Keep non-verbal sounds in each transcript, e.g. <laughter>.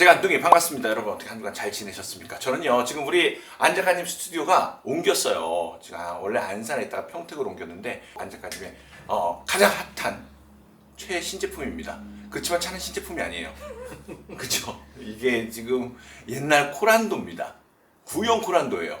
제가 안동이 반갑습니다. 여러분 어떻게 한 주간 잘 지내셨습니까? 저는요 지금 우리 안 작가님 스튜디오가 옮겼어요. 제가 원래 안산에 있다가 평택으로 옮겼는데 안 작가님의 어, 가장 핫한 최 신제품입니다. 그렇지만 차는 신제품이 아니에요. <laughs> 그죠? 이게 지금 옛날 코란도입니다. 구형 코란도예요.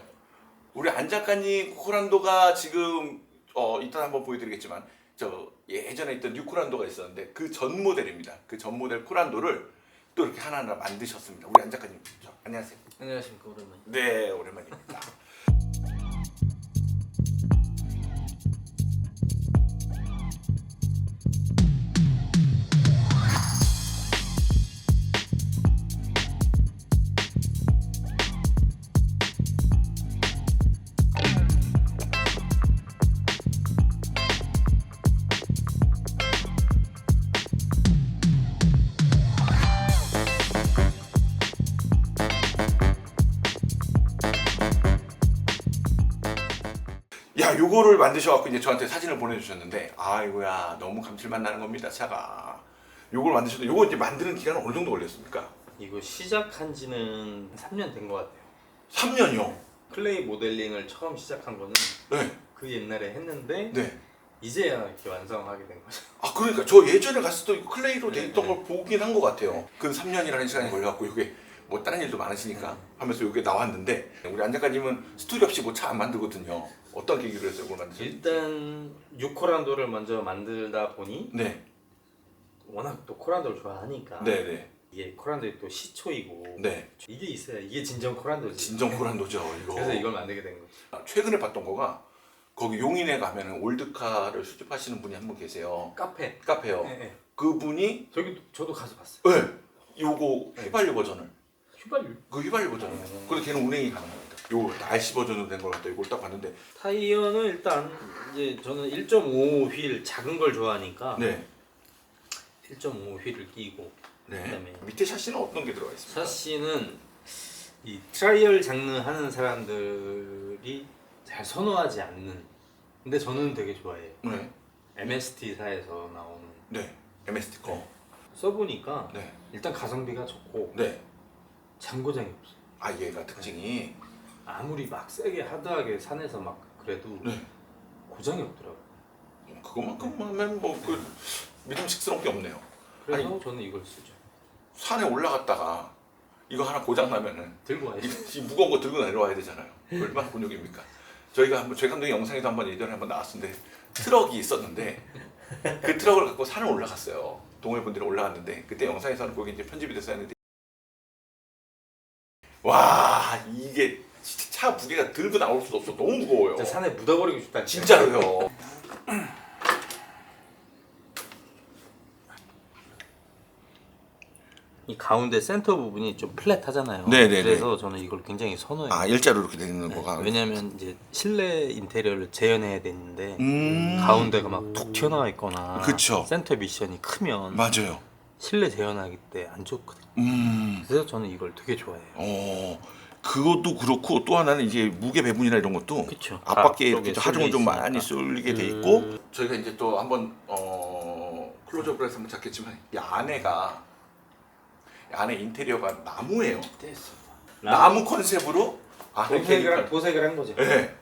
우리 안 작가님 코란도가 지금 어 이따 한번 보여드리겠지만 저 예전에 있던 뉴 코란도가 있었는데 그 전 모델입니다. 그 전 모델 코란도를 또 이렇게 하나하나 만드셨습니다. 우리 안 작가님, 저, 안녕하세요. 안녕하십니까 오랜만에. 네, 오랜만입니다. <laughs> 야, 요거를 만드셔갖고 이제 저한테 사진을 보내주셨는데, 아이고야, 너무 감칠맛 나는 겁니다, 차가. 요걸 만드셨는데, 요거 이제 만드는 기간은 어느 정도 걸렸습니까? 이거 시작한 지는 3년 된 것 같아요. 3년이요. 클레이 모델링을 처음 시작한 거는 네, 그 옛날에 했는데 네. 이제야 이렇게 완성하게 된 거죠. 아, 그러니까 저 예전에 갔을 때 클레이로 돼 네, 있던 네. 걸 보긴 한 것 같아요. 그 3년이라는 시간이 걸려갖고, 요게 뭐 다른 일도 많으시니까 하면서 요게 나왔는데, 우리 안 작가님은 스토리 없이 뭐 차 안 만들거든요. 어떤 계기로 해서 이걸 만드셨어요? 일단 6코란도를 먼저 만들다 보니 네, 워낙 또 코란도를 좋아하니까 네, 네, 이게 코란도의 또 시초이고 네. 이게 있어야 이게 진정 코란도지. 진정 코란도죠, 이거. 그래서 이걸 만들게 된 거죠. 아, 최근에 봤던 거가 거기 용인에 가면은 올드카를 수집하시는 분이 한 분 계세요. 카페. 카페요. 네, 네. 그분이 저기 저도 가서 봤어요. 네, 요거 휘발유 버전을 휘발유. 그 휘발유 버전을. 음. 그래서 걔는 운행이 가능합니다. 요 RC 버전으로 된 걸 갖다 이걸 딱 봤는데 타이어는 일단 이제 저는 1.5 휠 작은 걸 좋아하니까 네, 1.5 휠을 끼고 네. 그다음에 밑에 샤시는 어떤 게 들어가 있습니까? 샤시는 이 트라이얼 장르 하는 사람들이 잘 선호하지 않는 근데 저는 되게 좋아해요 네, MST사에서 나오는 네, MST 거. 써보니까 네, 일단 가성비가 좋고 네. 장고장이 없어요 아 얘가 특징이 아무리 막 세게 하드하게 산에서 막 그래도 네. 고장이 없더라고 요 그것만큼만 뭐그 믿음직스러운 게 없네요. 그래서 아니. 저는 이걸 쓰죠 산에 올라갔다가 이거 하나 고장 나면은 들고 와야죠 이, 이 무거운 거 들고 내려와야 되잖아요. 얼마나 곤욕입니까? 저희가 한번 저희 감독의 영상에도 한번 예전에 한번 나왔었는데 트럭이 있었는데 그 트럭을 갖고 산을 올라갔어요. 동호회 분들이 올라갔는데 그때 영상에서는 거기 이제 편집이 됐어야 했는데 와 이게 진짜 차 무게가 들고 나올 수도 없어 너무 무거워요. 진짜 산에 묻어버리고 싶다 진짜로요. 이 가운데 센터 부분이 좀 플랫하잖아요. 네네네. 그래서 저는 이걸 굉장히 선호해요. 아 일자로 이렇게 되는 거가. 왜냐면 이제 실내 인테리어를 재현해야 되는데 음. 가운데가 막 툭 튀어나와 있거나 그쵸. 센터 미션이 크면 맞아요. 실내 재현하기 때 안 좋거든요. 음. 그래서 저는 이걸 되게 좋아해요. 어, 그것도 그렇고 또 하나는 이제 무게 배분이나 이런 것도 그쵸. 앞바퀴에 앞쪽에 이렇게 하중을 좀 있으니까. 많이 쏠리게 돼 그- 있고 저희가 이제 또 한번 어 클로즈업을 해서 한번 잡겠지만 이 안에가 이 안에 인테리어가 나무예요. 됐습니다. 나무 컨셉으로 안에 도색을 한-. 도색을 한 거죠. 네.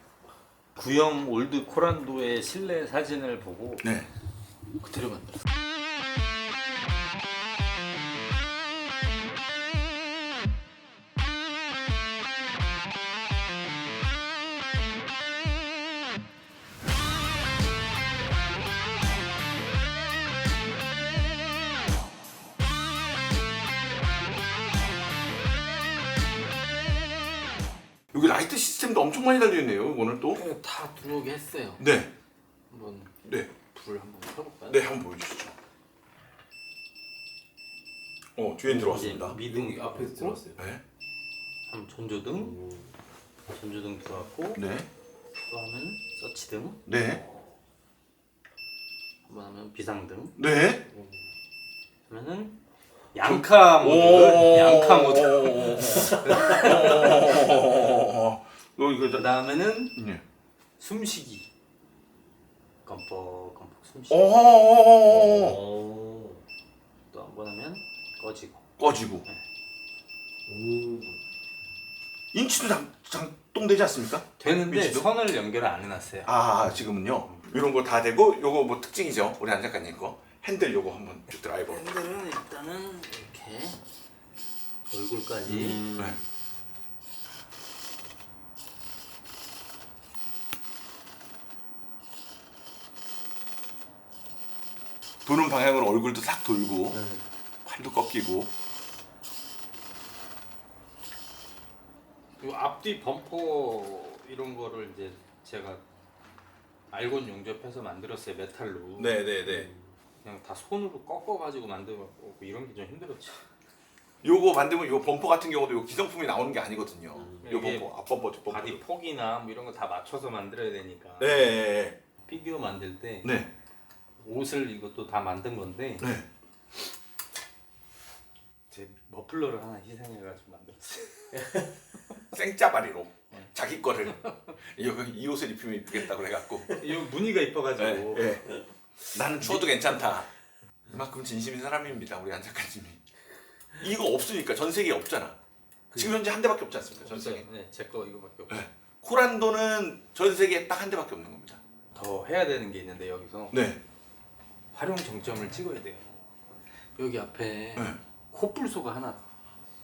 구형 올드 코란도의 실내 사진을 보고 네. 그대로 만들었어요. 여기 라이트 시스템도 엄청 많이 달려 있네요. 오늘 또. 다 들어오게 했어요. 네. 한번 네. 불 한번 켜볼까요? 네, 한번 보여주시죠. 어, 뒤에 들어왔습니다. 이제 미등 앞에서 들어왔어요. 네. 한번 전조등, 전조등 들어왔고 네. 또 하면 서치등, 네. 한번 하면 비상등, 네. 하면은 양카 모드, 양카 모드. <laughs> 어, 이거 그 다음에는 네. 숨쉬기. 껌뻑 껌뻑 숨쉬기. 오. 오. 또 한 번 하면 꺼지고. 꺼지고. 오. 인치도 장, 장동되지 않습니까? 되는데 위치도? 선을 연결을 안 해놨어요. 아, 지금은요. 이런 거 다 되고 요거 뭐 특징이죠. 우리 안 작가님 거. 핸들 요거 한번 드라이버. 핸들은 일단은 이렇게 얼굴까지 음. 네. 도는 방향으로 얼굴도 싹 돌고 네. 팔도 꺾이고 이 앞뒤 범퍼 이런 거를 이제 제가 알곤 용접해서 만들었어요 메탈로. 네네네 그냥 다 손으로 꺾어가지고 만들고 이런 게 좀 힘들었죠. 요거 만들면 요 범퍼 같은 경우도 요 기성품이 나오는 게 아니거든요 요 이게 범퍼 앞 범퍼 뒷 범퍼 바디 폭이나 뭐 이런 거 다 맞춰서 만들어야 되니까. 네 피규어 만들 때 네. 옷을 이것도 다 만든 건데 네. 제 머플러를 하나 희생해가지고 만들었어요. <laughs> 생짜바리로 자기 거를 이거 이 옷을 입히면 이쁘겠다 그래갖고 이 무늬가 이뻐가지고 네, 네. 나는 추워도 괜찮다. 그만큼 진심인 사람입니다, 우리 안 작가님이. 이거 없으니까 전 세계에 없잖아. 지금 현재 한 대밖에 없지 않습니까? 전 세계. 네, 제 거 이거밖에 없고 네. 코란도는 전 세계에 딱 한 대밖에 없는 겁니다. 더 해야 되는 게 있는데 여기서 네. 활용 정점을 찍어야 돼요. 여기 앞에 네. 코뿔소가 하나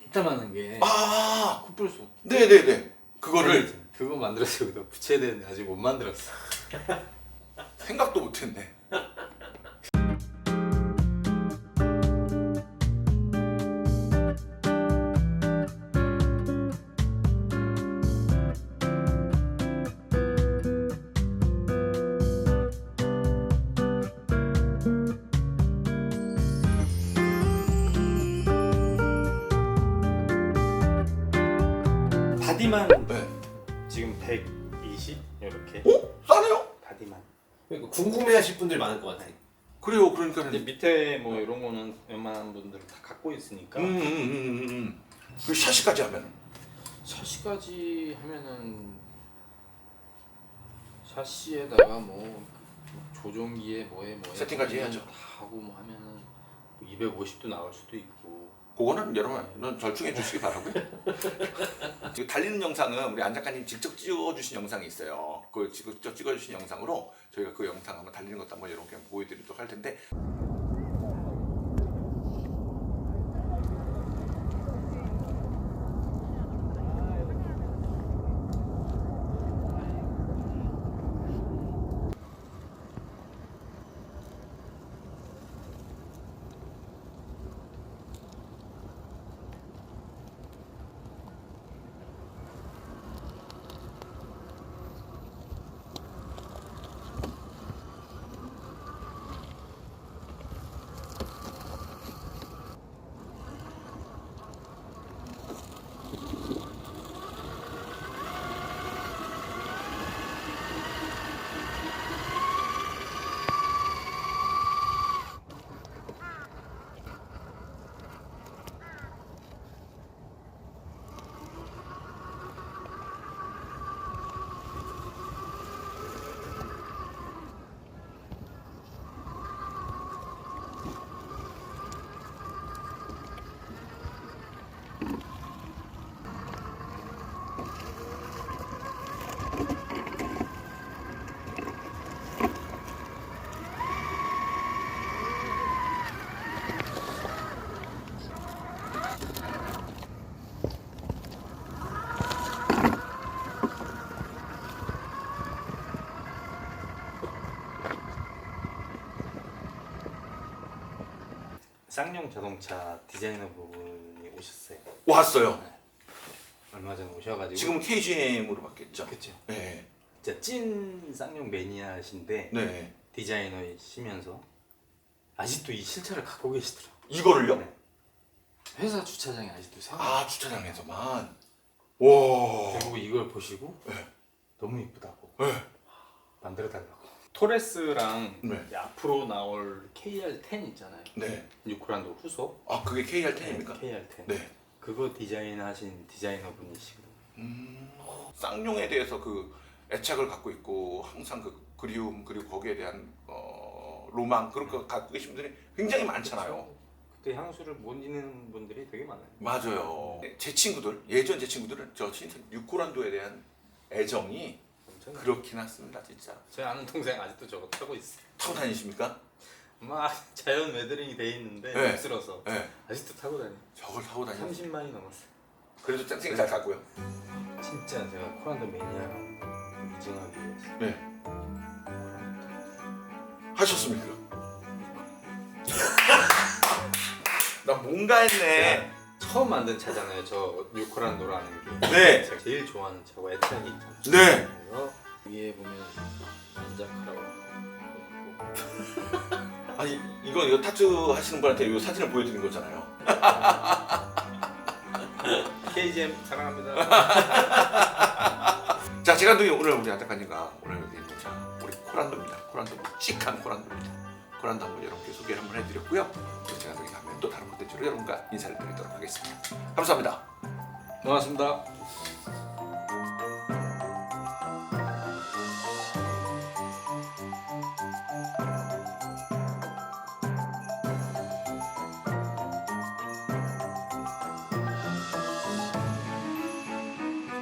이따만한 게 아, 코뿔소 네, 네, 네. 그거를 그거 만들어서 여기다 붙여야 되는데 아직 못 만들었어. 생각도 못했네. 바디만 네. 지금 120 이렇게 어? 싸네요? 바디만. 그러니까 궁금해하실 분들 많을 것 같아. 그래요. 그러니까. 근데 음, 밑에 뭐 이런 거는 웬만한 분들은 다 갖고 있으니까 음, 음, 음, 음. 그 샤시까지 하면. 샤시까지 하면은 샤시에다가 뭐 조종기에 뭐에 뭐에 세팅까지 해야죠. 다 하고 뭐 하면은 250도 나올 수도 있고 그거는 여러분 절충해 주시기 바라고요. 지금 <laughs> 달리는 영상은 우리 안 작가님 직접 찍어주신 영상이 있어요. 그 직접 찍어주신 영상으로 저희가 그 영상 한번 달리는 것도 한번 이렇게 보여드리도록 할 텐데 쌍용 자동차 디자이너 분이 오셨어요. 왔어요. 얼마 전에 오셔가지고 지금 KGM으로 바뀌었죠. 그쵸. 네. 진짜 찐 쌍용 매니아신데 네. 디자이너이시면서 아직도 이 실차를 갖고 계시더라고. 이거를요? 네. 회사 주차장에 아직도 세워. 아 주차장에서만. 와. 그리고 이걸 보시고 네. 너무 이쁘다고 네. 만들어 달라고. 토레스랑 네. 이제 앞으로 나올 KR10 있잖아요. 네. 뉴크란도 후속. 아 그게 KR10입니까? KR10. 네. 그거 디자인하신 디자이너 분이시고. 음, 쌍용에 대해서 그 애착을 갖고 있고 항상 그 그리움 그리고 거기에 대한 어, 로망 그런 거 갖고 계신 분들이 굉장히 많잖아요. 그때 향수를 못 잊는 분들이 되게 많아요. 맞아요. 제 친구들 예전 제 친구들은 저 진짜 유코란도에 대한 애정이 엄청. 그렇긴 합니다 진짜. 제 아는 동생 아직도 저거 타고 있어 요. 타고 다니십니까? 막 <laughs> 자연 웨더링이 돼 있는데 네. 쑥스러서 네. 아직도 타고 다니. 저걸 타고 다니. 30만이 넘었어 요. 그래도 짱짱이 잘 가고요. 진짜 제가 코란도 매니아라고 인증하기 위해서. 네. 하셨습니까? <laughs> 나 뭔가 했네. 처음 만든 차잖아요. 저 뉴코란도라는 게. 네. 제가 제일 좋아하는 차고 애착이 있잖아요. 네. 그래서 위에 보면 안작하라고 <laughs> 아니 이거 이거 타투 하시는 분한테 이 사진을 보여드린 거잖아요. <laughs> KGM 사랑합니다. <laughs> 자 제가 또 오늘 우리 안작가님과 오늘 자 우리 코란도입니다. 코란도 묵직한 코란도입니다. 코란도 한번 여러분께 소개를 한번 해드렸고요. 또 제가 여기 가면 또 다른 콘텐츠로 여러분과 인사를 드리도록 하겠습니다. 감사합니다. 고맙습니다.